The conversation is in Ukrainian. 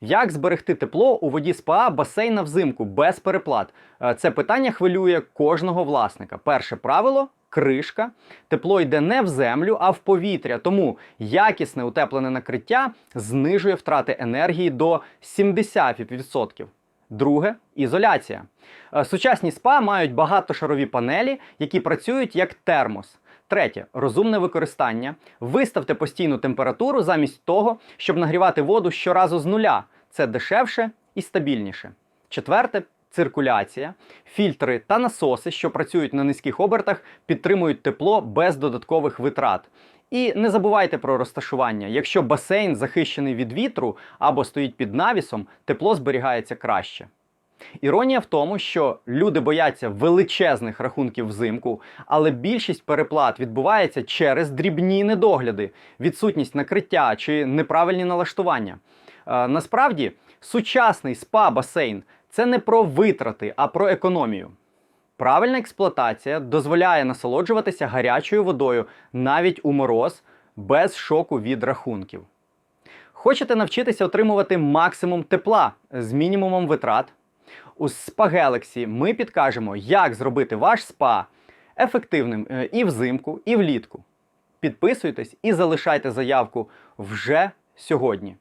Як зберегти тепло у воді СПА басейна взимку без переплат? Е, Це питання хвилює кожного власника. Перше правило кришка. Тепло йде не в землю, а в повітря. Тому якісне утеплене накриття знижує втрати енергії до 70%. Друге ізоляція. Е, Сучасні спа мають багатошарові панелі, які працюють як термос. Третє розумне використання. Виставте постійну температуру замість того, щоб нагрівати воду щоразу з нуля. Це дешевше і стабільніше. Четверте циркуляція. Фільтри та насоси, що працюють на низьких обертах, підтримують тепло без додаткових витрат. І не забувайте про розташування. Якщо басейн захищений від вітру або стоїть під навісом, тепло зберігається краще. Іронія в тому, що люди бояться величезних рахунків взимку, але більшість переплат відбувається через дрібні недогляди, відсутність накриття чи неправильні налаштування. Е, насправді, сучасний спа-басейн це не про витрати, а про економію. Правильна експлуатація дозволяє насолоджуватися гарячою водою навіть у мороз без шоку від рахунків. Хочете навчитися отримувати максимум тепла з мінімумом витрат? У Spa Galaxy ми підкажемо, як зробити ваш спа ефективним е, і взимку, і влітку. Підписуйтесь і залишайте заявку вже сьогодні.